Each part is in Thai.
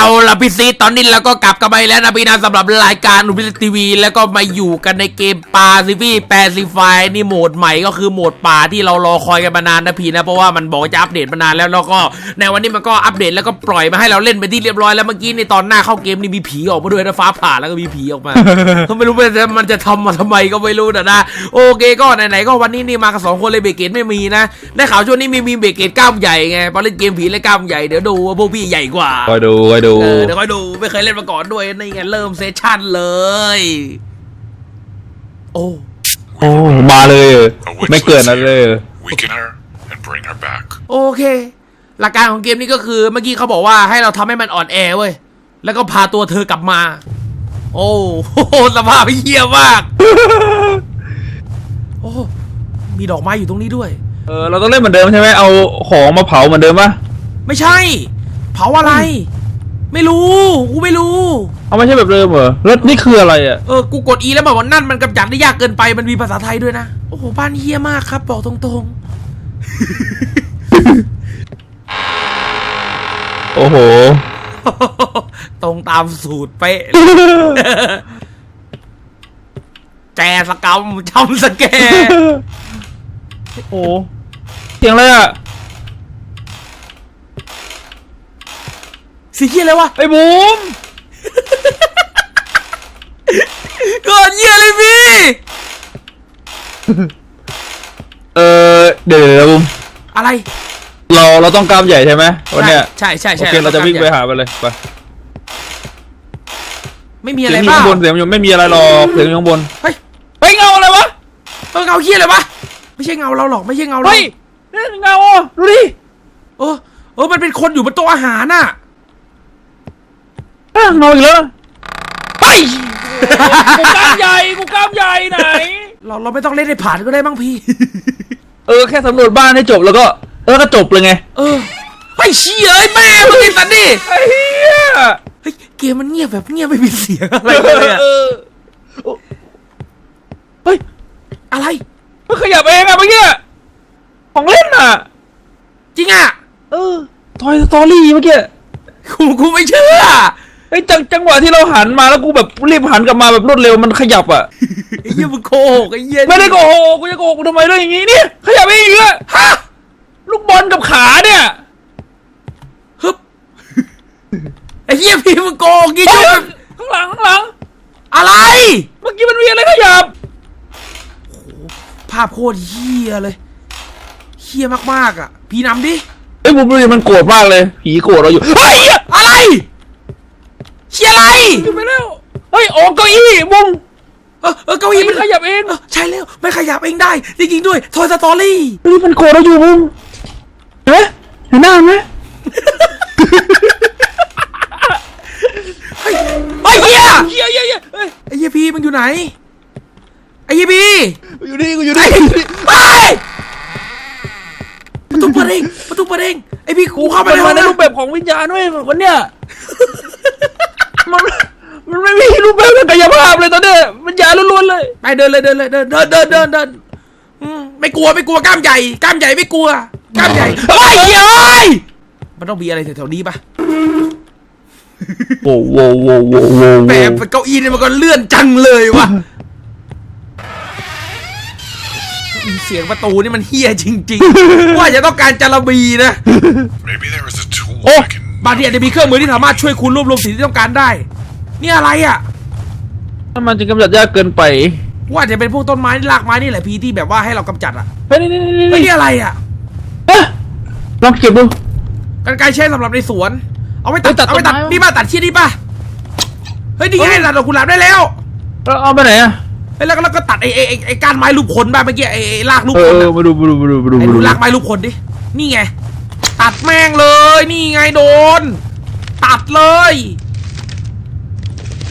เอาล่ะพี่ซีตอนนี้เราก็กลับกันไปแล้วนะพี่นะสำหรับรายการอุบิทีวี แล้วก็มาอยู่กันในเกมปาซิฟี่แปซิฟายนี่โหมดใหม่ก็คือโหมดป่าที่เรารอคอยกันมานานนะพี่นะ เพราะว่ามันบอกจะอัปเดตมานานแล้วแล้วก็ในวันนี้มันก็อัปเดตแล้วก็ปล่อยมาให้เราเล่นไปที่เรียบร้อยแล้วเมื่อกี้ในตอนหน้าเข้าเกมนี่มีผีออกมาด้วยนะฟ้าผ่าแล้วก็มีผีออกมาก็ไม่รู้มันะมันจะทำมาทำไมก็ไม่รู้นะนะโอเคก็ไหนๆก็วันนี้นี่มากันสองคนเลยเบรกเกตไม่มีนะได้ข่าวช่วงนี้มีมีเบรกเกตกล้ามใหญ่ไงพอเล่นเกมผีเล่นกล้ามใหญ่เดี๋ยวดูว่าพวกพี่ใหญ่กว่าคอยดูคอยดูเออเดี๋ยวค่อยดูไม่เคยเล่นมาก่อนด้วยนี่ไงเริ่มเซสชั่นเลย โอ้โอ้มาเลย A witch ไม่เกิน lives นั้นเลย here. Weaken her and bring her back. โอเค หลักการของเกมนี้ก็คือเมื่อกี้เขาบอกว่าให้เราทำให้มันอ่อนแอเว้ย แล้วก็พาตัวเธอกลับมา โอ้โหสภาพเยี่ยมาก โอ้ มีดอกไม้อยู่ตรงนี้ด้วย เออเราต้องเล่นเหมือนเดิมใช่ไหมเอาของมาเผาเหมือนเดิมปะไม่ใช่ เผาอะไร ไม่รู้ กูไม่รู้ เอาไม่ใช่แบบเดิมเหรอแล้วนี่คืออะไรอะ เออ กูกด E แล้วบอกว่านั่นมันกำจัดได้ยากเกินไป มันมีภาษาไทยด้วยนะ โอ้โห บ้านเฮี้ยมากครับ บอกตรงโอ้โห ๆ ตรงตามสูตรเป๊ะ แจสกรรมจำสแกร์โอ้โหเสียงอะไรอะ สีเฮี้ยอะไรวะไอ้บูมเกิดเฮี้ยเลยพี่ เออเดี๋ยวเดี๋ยวบูมอะไร เราเราต้องกล้ามใหญ่ใช่ไหมวันเนี้ยใช่ใช่โอใช่เคเราจะวิ่งไปหาไปเลยไปไม่มีเสีอะไรยงอยู่บ้าข้างบนเสียงอยู่ไม่มีอะไรหรอกเสียงอยู่ข้างบนเฮ้ยเฮ้ยเงาอะไรวะเออเงาเฮี้ยอะไรวะไม่ใช่เงาเราหรอกไม่ใช่เงาเราเฮ้ยนี่เงาอะดูดิเออเออมันเป็นคนอยู่บนโต๊ะอาหารน่ะ อะเงาอีกแล้วนะเฮ้ยกูกล้ามใหญ่กูกล้ามใหญ่ไหน เราเราไม่ต้องเล่นให้ผ่านก็ได้บ้างพี่ เออแค่สำรวจบ้านให้จบแล้วก็แล้วก็จบเลยไงเออไอ้เชี่ยเอ้ยแม่มึงไอ้สันนี่ไอ้เหี้ยเฮ้ยเกมมันเงียบแบบเงียบไม่มีเสียงอะไรเลยอะเออเฮ้ยอะไร มันขยับเองอะเมื่อกี้ของเล่นอะจริงอะเออทอยสตอรี่เมื่อกี้กูกูไม่เชื่อ ไอ้ยจังจังหวะที่เราหันมาแล้วกูแบบรีบหันกลับมาแบบรวดเร็วมันขยับอะไอ้เหี้ยมึงโกหกไอ้เหี้ยไม่ได้โกหกกูจะโกหกกูทำไมเรื่องอย่างงี้เนี่ยขยับเองอีกแล้วฮะลูกบอลกับขาเนี่ยฮึบไอ้เหี้ยพี่มึงโกหกกี่เฮ้จุยดข้างหลังข้างหลังอะไร เมื่อกี้มันมีอะไรขยับภาพโคตรเหี้ยเลยเหี้ยมากๆอะ พี่นำดิไอ้ยบุมดูดิมันโกรธมากเลย ผีโกรธเราอยู่เฮ้ยเหี้ยอะไรเชี่ย อะไรอยู่ไปแล้วเฮ้ยโอ้เก้าอี้บุมเออเออเก้าอี้มันขยับเองเออใช่แล้วไม่ขยับเองได้ จริงๆด้วยทอยสตอรี่เฮ้ยมันโกรธเราอยู่บุมเห็นไหมเห็นหน้ามันไหมเฮ้ยเฮ้ยเฮียเหี้ยเหี้ยเหี้ยเฮ้ยไอ้เฮียพี่มันอยู่ไหนไอ้เฮียพี่กูอยู่นี่กูอยู่ไอ้นี่เฮ้ยประตูเปิดเองประตูเปิดเองไอ้พี่กูเข้าไปมันในห้มาองในนะรูปแบบของวิญญาณด้วยวันเนี้ยมัน มันไม่มีรูปแบบทางกายภาพเลยตอนเนี้ยวิญญาณล้วนๆเลย ไปเดินเลยเดินเลยเดินเดินเดินเดินเดินอืมไม่กลัวไม่กลัวกล้ามใหญ่กล้ามใหญ่ไม่กลัวกล้ามใหญ่เฮ้ยเฮียเอ้ยมันต้องมีอะไรแถวๆนี้ปะโว้โว้โว้โว้โว้แบบเก้าอี้เนี่ยมันก็เลื่อนจังเลยว่ะเสียงประตูนี่มันเฮี้ยจริงๆ ว่าจะต้องการจาระบีนะ Maybe there is a tool โอ้ I can. บางทีอาจจะมีเครื่องมือที่สามารถช่วยคุณรวบรวมสิ่งที่ต้องการได้ นี่อะไรอะถ้ามันจะกำจัดยากเกินไปว่าจะเป็นพวกต้นไม้รากไม้นี่แหละพี่ที่แบบว่าให้เรากำจัดอะเฮ้ยนี่นี่นี่เฮ้ยนี่นี่อะไรอะฮะลองเก็บดู กันไกรใช้สำหรับในสวน เอาไว้ตัดเฮ้ยตัดเอาไว้ตัดต้นไม้วะนี่ป่ะตัดเชี่ยนี่ป่ะเฮ้ยนี่ไงเฮ้ยตัดดอกกุหลาบได้แล้วแล้วเอาไปไหนอะเฮ้ยแล้วก็แล้วก็ตัดไอ้ไอ้ไอ้ไอ้ก้านไม้รูปคนบ้างเมื่อกี้ไอ้ไอ้รากรูปเอคนออะ มาดูมาดูมาดูมาดูไอ้มาดูดูรากไม้รูปคนดิ นี่ไง ตัดแม่งเลย นี่ไงโดน ตัดเลย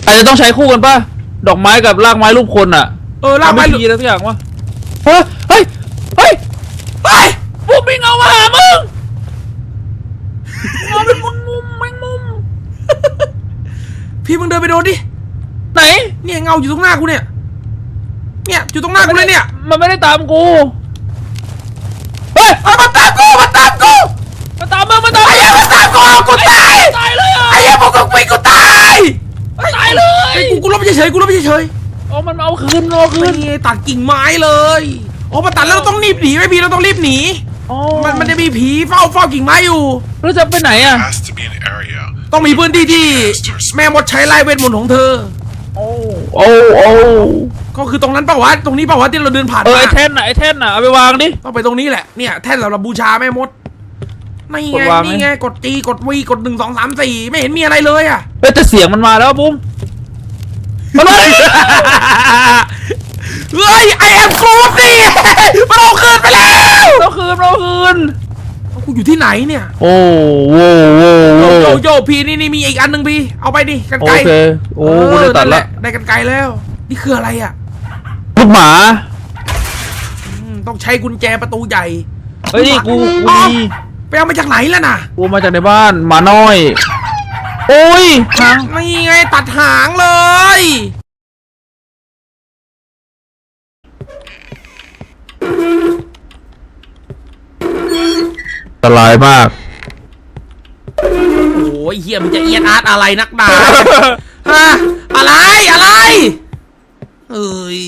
อาจจะต้องใช้คู่กันป่ะ ดอกไม้กับรากไม้รูปคนอะเออรากไม้ทำรูให้ปดีอะไรสักอย่างวะเฮ้ย เฮ้ย เฮ้ยเฮ้ยพวกมีเงามาหามึงเงาเป็นมุมมุมแมงมุม พี่มึงเดินไปโดนดิ ไหน เนี่ยเงาอยู่ตรงหน้ากูเนี่ย เนี่ยอยู่ตรงหน้ากูเลยเนี่ย มันไม่ได้ตามกู เฮ้ยเอามาตามกูมาตามกูมาตามมึงมาตามไอ้เหี้ยมาตามกู กูตาย ตายเลยอะไอ้ เหี้ยพวกกูเฉยโอ้มันเอาคืนเอาคืนนี่ไงตัดกิ่งไม้เลยโอ้มาตัดแล้วเราต้องรีบหนีไหมพี่เราต้องรีบหนี อ๋อมันมันจะมีผีเฝ้าเฝ้ากิ่งไม้อยู่ แล้วจะไปไหนอะ Has to be an area. ต้องมีพื้นที่ที่แม่มดใช้ไล่เวทมนต์ของเธอ โอ้โอ้โอ้ก็คือตรงนั้นเปล่าวะตรงนี้เปล่าวะที่เราเดินผ่านเออมาไอ้แท่นน่ะไอ้แท่นน่ะเอาไปวางดิ ต้องไปตรงนี้แหละเนี่ยแท่นสำหรับบูชาแม่มดนี่กไงดวางไหม นี่ไงกดจีกดวีกดหนึ่งสองสามสี่ไม่เห็นมีอะไรเลยอะเฮ้ยแต่เสียงมันมาแล้วบุ้ม มันมาแล้วเฮ้ยไอแอมฟูดดิมันเอาคืนไปแล้วเราคืนเราคืนกูอยู่ที่ไหนเนี่ยโอ้โว้โว้โยโว้โยโยพี่นี่นี่มีอีกอันหนึ่งพี่ เอาไปดิกันโอไกรเค โอ้กูได้ตัดนั่นแหละได้กันไกลแล้ว นี่คืออะไรอะลูกหมา อืมต้องใช้กุญแจประตูใหญ่เฮ้ยนี่กูกูอ้าวมี ไปเอามาจากไหนล่ะน่ะ กูมาจากในบ้านหมาน้อย โอ้ยหางนี่ไงตัดหางเลย อันตรายมาก โอ้ยเฮียมันจะเอียนอาร์ตอะไรนักหนาฮะอะไรอะไรเอ้ย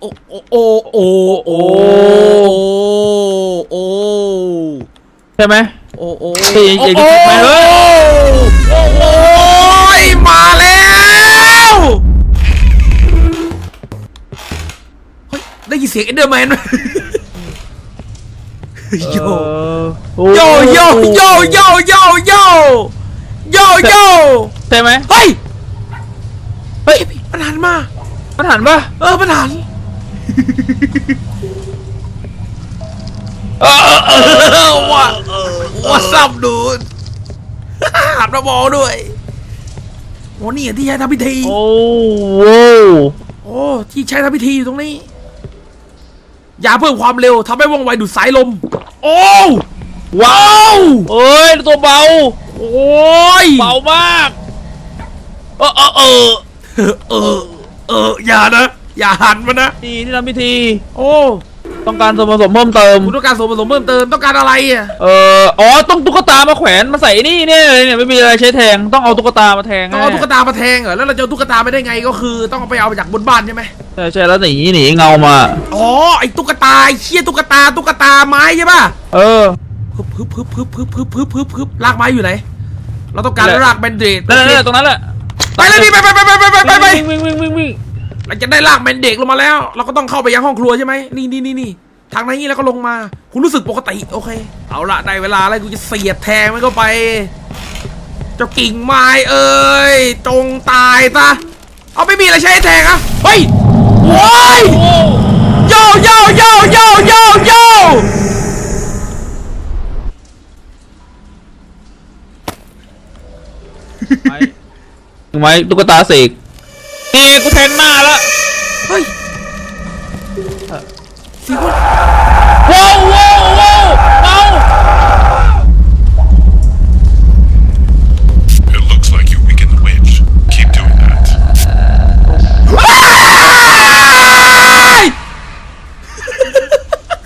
โอ้โอ้โอ้โอ้โอ้โอ้ใช่ไหมโอ้โอ้เฮ้ยอย่าอย่าโอ้ไปเฮ้ย โอ้โอ้ยมาแล้วเฮ้ยได้ยินเสียงเอ็นเดอร์แมนไหมโยโยโยโยโยโยโยโยโยใช่ไหมเฮ้ยเฮ้ยมันหันมามันหันปะเออมันหันเออเออเออเออว่าว่าซับดูด หันมามองด้วยโอ้นี่อะที่ใช้ทำพิธี โอ้โว้โอ้ที่ใช้ทำพิธีอยู่ตรงนี้ยาเพิ่มความเร็วทำให้ว่องไวดูดสายลม โอ้ว้าวเอ้ยตัวเบา โอ้ยเบามาก เออเออเออเออเอออย่านะ อย่าหันมานะนี่ที่ทำพิธี โอ้ ต้องการส่วนผสมเพิ่มเติม คุณต้องการส่วนผสมเพิ่มเติมต้องการอะไรอะเอออ๋อต้องตุ๊กตามาแขวนมาใส่นี่เนี่ยเนี่ยไม่มีอะไรใช้แทงต้องเอาตุ๊กตามาแทงต้องเอาตุ๊กตามาแทงเหรอแล้วเราจะเอาตุ๊กตาไปได้ไงก็คือ ต้องเอาไปเอามาจากบนบ้านใช่ไหมใช่ใช่แล้วหนีหนีเงามาอ๋อไอ้ตุ๊กตาไอ้เชี่ยตุ๊กตาตุ๊กตาไม้ใช่ป่ะเออพึบพึบพึบพึบพึบพึบพึบพึบพึบลากไม้อยู่ไหนเราต้องการนั่นแหละรากแบนเดดนั่นแหละนั่นแหละตรงนั้นแหละไปเลยพี่ไปไปไปไปไปไปไปไปวิ่งวิ่งวิ่งวิ่ง วิ่งเราจะได้ลากแบนเด็กลงมาแล้ว เราก็ต้องเข้าไปยังห้องครัวใช่ไหมนี่นี่นี่นี่ทางนี้แล้วก็ลงมา คุณรู้สึกปกติโอเค เอาละได้เวลาแล้วกูจะเสียบแทงมันเข้าไป เจ้ากิ่งไม้เอ้ย จงตายซะ เอาไม่มีอะไรใช้แทงอะเฮ้ยโว้ยโอ้โยโยโยโยโยโยไม้ไม้ตุ๊กตาเสก กูแทงหน้าแล้วเฮ้ยเสียงว่าว้าวว้าวว้าวเมา It looks like you weakened the witch. Keep doing that.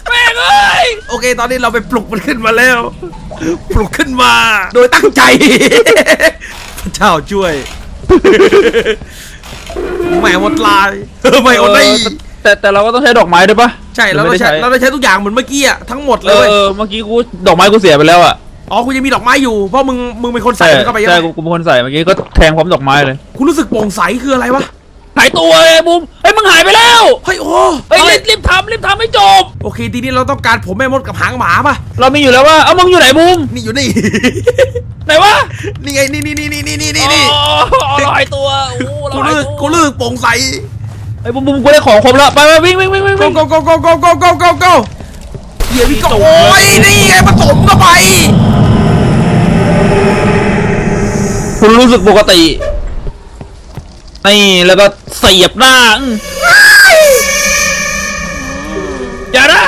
แม่งเอ้ยโอเค ตอนนี้เราไปปลุกมันขึ้นมาแล้ว ปลุกขึ้นมา โดยตั้งใจ พระเจ้าช่วย แหม่หมดลายเออไม่หมดเลยเออแต่แต่เราก็ต้องใช้ดอกไม้ด้วยปะใช่เราหต้อองไม่ใช้ได้เราต้องใช้ทุกอย่างเหมือนเมื่อกี้อะทั้งหมดเลเอยอเว้ยเออเมื่อกี้กูดอกไม้กูเสียไปแล้วอะอ๋อคุณยังมีดอกไม้อยู่เพราะมึงมึงเป็นคนใส่ใช่มันเข้าไปยังใช่ไงกูกูเป็นคนใส่เมื่อกี้ก็แทงพร้อมดอกไม้เลยคุณรู้สึกโปร่งใสคืออะไรวะหายตัวเลยบุ้มเฮ้ยมึงหายไปแล้วเฮ้ยโอ้เฮ้ยรีบรีบทำรีบทำให้จบ โอเคทีนี้เราต้องการผมแม่มดกับหางหมาป่ะเรามีอยู่แล้วว่าเอามึงอยู่ไหนบูมนี่อยู่นี่ ไหนวะนี่ไงนี่นี่นี่นี่นี่นี่นี่อ๋อเราหายตัวโอ้เรากูหายรู้สึกตัวกูรู้สึกโปร่งใสไอ้บูมบูมกูได้ของครบแล้วไปไปวิ่งวิ่งวิ่งวิ่ง go วิ่ง go go go go go go go go เฮียพี่ก็โอ้ยนี่ไงผสมเข้าไป คุณรู้สึกปกติ นี่แล้วก็เสียบหน้าอื้ออย่านะ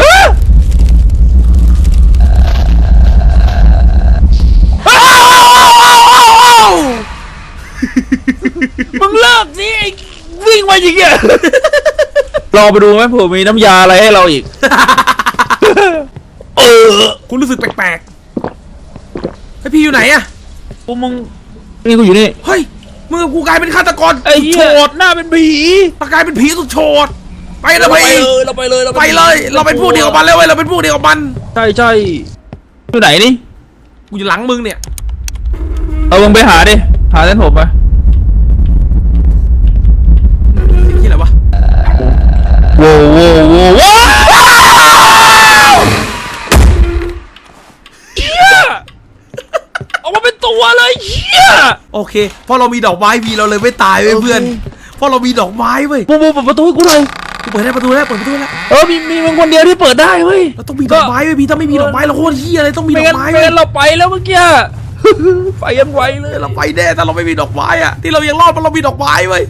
อ้ามึงเลิกสิไอ้วิ่งมาอย่างเงี้ยลองไปดูไหมเผื่อมีน้ำยาอะไรให้เราอีกเออคุณรู้สึกแปลกไอพี่อยู่ไหนอะกูมึงนี่กูอยู่นี่ เฮ้ยมึงกับกูกลายเป็นฆาตกรไอ้สุดเหี้โฉยดหน้าเป็นผีมากลายเป็นผีสุดโฉดไปเลยเราไปพี่เลยเราไปเลยไปเลย เราเป็นพวกเดียวกับมันแล้วเว้ยเราเป็นพวกเดียวกับมันใช่ใช่อยู่ไหนนี่ กูอยู่หลังมึงเนี่ย เอามึงไปหาดิ หาเส้นผมไปที่อะไรวะ โว้โว้โว้ว้าว โอเคเพราะเรามีดอกไม้พี่เราเลยไม่ตายเว้ยโอเคเพื่อนเพราะเรามีดอกไม้เว้ยบูบูเปิดประตูให้กูหน่อยกูเปิดได้ประตูแล้วเปิดประตูแล้วเออมีมีมึงคนเดียวที่เปิดได้เว้ยเราต้องมีดอกไม้เว้ยพี่ถ้าไม่มีดอกไม้เราโคตรเฮียเลยต้องมีดไม่อกงั้นไม้ไม่เว้ยงั้นเราไปแล้วเมื่อกี้ไปยันไวเลยเราไปแน่ถ้าเราไม่มีดอกไม้อะที่เรายังรอดเพราะเรามีดอกไม้เว้ย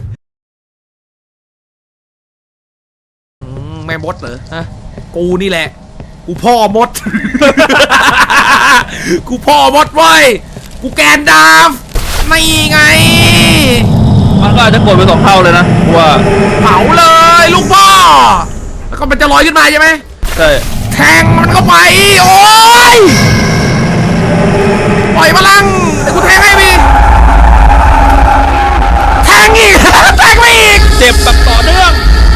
อืมแม่มดเหรอฮะกูนี่แหละ กูพ่อมด กูพ่อมดเว้ยกูแกนดาม ไม่ไง มันก็อาจจะกดไปสองเท่าเลยนะกูว่าเผาเลยลูกพ่อ แล้วก็มันจะลอยขึ้นมาใช่ไหม ใช่แทงมันเข้าไป โอ้ย ปล่อยพลังเดี๋ยวกูแทงให้พี่แทงอีก แทงไม่อีก เจ็บแบบต่อเนื่อง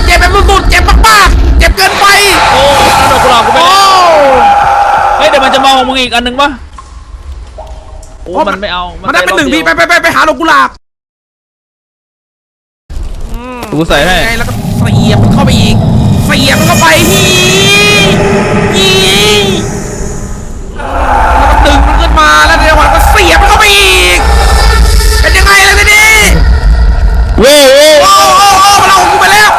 เจ็บแบบสุดๆเจ็บมากๆเจ็บเกินไป โอ้ดอกกุหลาบกูไปโอ้เฮ้ยเดี๋ยวมันจะมองมึงอีกอันหนึ่งปะโอ้เพราะมันไม่เอามันได้เป็นหนึ่งพี่ไปไปไปไปหาดอกกุหลาบอืมกูใส่ให้ไงแล้วก็เสียบมันเข้าไปอีก เสียบมันเข้าไปฮีฮีแล้วก็ดึงมันขึ้นมาแล้วในจังหวะก็เสียบมันเข้าไปอีก เป็นยังไงล่ะทีนี้เว้ยเว้ยโอ้โอ้โอ้มันเอากูไปแล้ว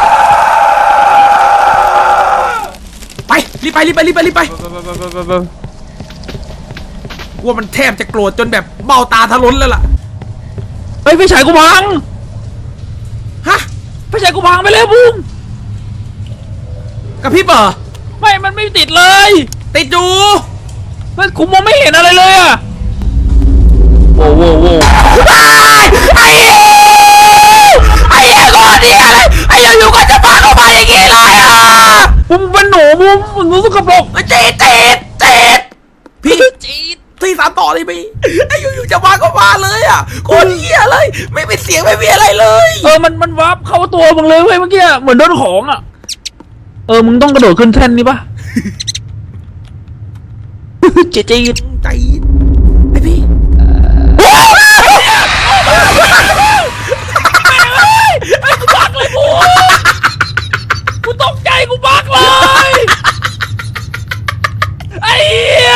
ไปรีบไปรีบไปรีบไปรีบไป กลัวมันแทบจะโกรธจนแบบเบ้าตาทะล้นแล้วล่ะเฮ้ยไฟฉายกูพังฮะไฟฉายกูพังไปแล้วบูมกับพี่เบอร์ไม่มันไม่ติดเลย ติดอยู่มันกูมองไม่เห็นอะไรเลยอะโว้โว้โว้ไอ้เหี้ยไอ้เหี้ยก่อนนี่อะไรไอ้อยู่ๆก็จะพาเข้ามาอย่างงี้เลยอะบูมเป็นหนูบูมมึงรู้สึกกระปรกเจ็ดเจ็ดเจ็ดพี่ จีด ที่สามต่อเลยพี่ไอ้อยู่ๆจะมาก็มาเลยอะโคตรเหี้ยเลย ไม่ เป็นเสียงไม่มีอะไรเลย เออมันมันวับเข้าตัวมึงเลยเว้ยเมื่อกี้เหมือนโดนของอะเออมึงต้องกระโดดขึ้นแท่นนี่ปะ เจ๊จีดใจไอ้พี่ บักเลยกูกูตกใจกูบักเลยไอ้เหี้ย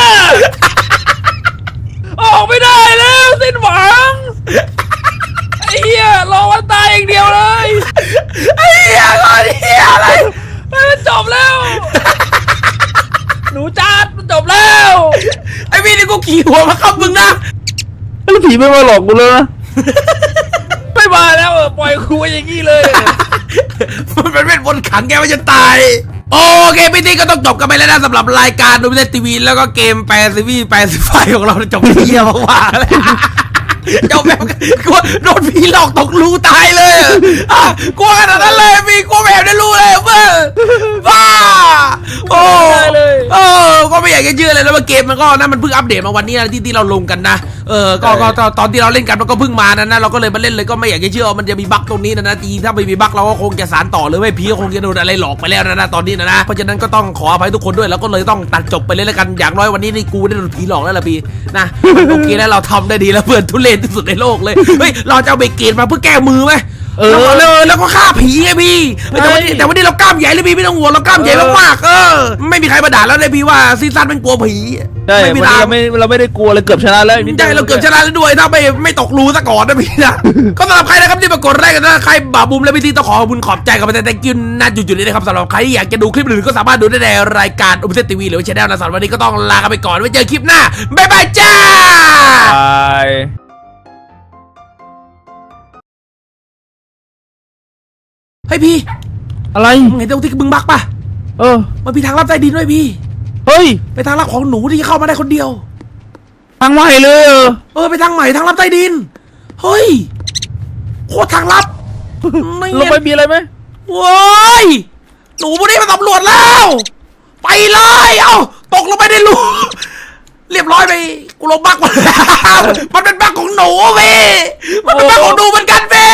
ออกไม่ได้แล้วสิ้นหวังไอ้เหี้ยรอวันตายอย่างเดียวเลย ไอ้เหี้ยก่อนเหี้ยอะไร มันจบแล้ว หนูจัดมันจบแล้ว ไอ้พี่นี่กูขี่หัวมาขับมึงนะ แล้ว ผีไม่มาหลอกกูเลยนะไม่มาแล้วเออปล่อยกูไว้อย่างนี้เลย มันเป็นเวทมนต์ขังแกว่าจะตาย โอเคพี่ตี้ก็ต้องจบกันไปแล้วนะสำหรับรายการดูมิเตทีวีแล้วก็เกมแปซิฟี่แปซิฟายของเราจบเยี่ยมมากๆเลย จบแบบกลัวโดนผีหลอกตกรูตายเลยอะอะกลัวขนาดนั้นเลยพี่กลัวแบบได้รู้เลยเพื่อนบ้าโอ้ได้เลย เออก็ไม่อยากจะเชื่อเลยแล้วว่าเกมมันก็นะมันเพิ่งอัปเดตมาวันนี้นะที่ที่เราลงกันนะเออก็ก็ก็ตอนที่เราเล่นกันมันก็เพิ่งมานะนะเราก็เลยมาเล่นเลยก็ไม่อยากจะเชื่อว่ามันจะมีบั๊กตรงนี้นะนะจริงๆถ้าไม่มีบั๊กเราก็คงจะสานต่อเลยไม่พีก็คงจะโดนอะไรหลอกไปแล้วนะนะตอนนี้นะนะเพราะฉะนั้นก็ต้องขออภัยทุกคนด้วยแล้วก็เลยต้องตัดจบไปเลยแล้วกันอย่างน้อยวันนี้นี่กูได้โดนผีหลอกแล้วล่ะพี่นะโอเคแล้วเราทำได้ดีแล้วเพื่อนทุเรศที่สุดในโลกเลย เฮ้ย เราจะเอาเบรกเกตมาเพื่อแก้มือไหมเออแล้วก็เลยแล้วก็ฆ่าผีไงพี่เฮ้ยแต่วันนี้ใช่แต่วันนี้เรากล้ามใหญ่เลยพี่ไม่ต้องห่วงเรากล้ามใหญ่มากๆเออ ไม่มีใครมาด่าแล้วเลยพี่ว่าซีซั่นมันกลัวผีใช่ไม่วันมีนี้ทางเราไม่เราไม่ได้กลัวเลยเกือบชนะแล้วนิดดียวใช่เราเกือบชนะแล้วด้วยถ้าไม่ไม่ตกรูซะก่อนนะพี่นะก็สำหรับใครนะครับที่มากดไลค์กันนะใครบาบุมและพี่ที่ต้องขอขอบคุณขอบใจกับประเทศแตงกินนะจุดๆนี้นะครับสำหรับใครที่อยากจะดูคลิปอื่นก็สามารถดูได้ในรายการอุปเทศทีวีหรือว่าชแนลนะสำหรับวันนี้ก็ต้องลากันไปก่อนไว้เจอคลิปหน้าบ๊ายบายจ้า เฮ้ยพี่อะไร มึงเห็นตรงที่บึงบักปะเออ มันมีทางลับใต้ดินด้วยพี่ เฮ้ย ไปทางลับของหนูที่เข้ามาได้คนเดียว ทางใหม่เลยเออ เออไปทางใหม่ทางลับใต้ดิน เฮ้ย โคตรทางลับ ไม่ลงไปมีอะไรไหมโว้ย หนูพวกนี้มาสำรวจแล้ว ไปเลย เอ้า ตกลงไปในรูเรียบร้อยไป กูลงบักมันมันเป็นบักของหนูพี่ มันเป็นบักของหนูเหมือนกันพี่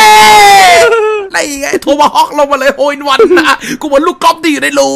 นี่ไงโทรมาฮอกลงมาเลยโฮนวันนะกูเหมือนลูกกอล์ฟดีอยู่ในรู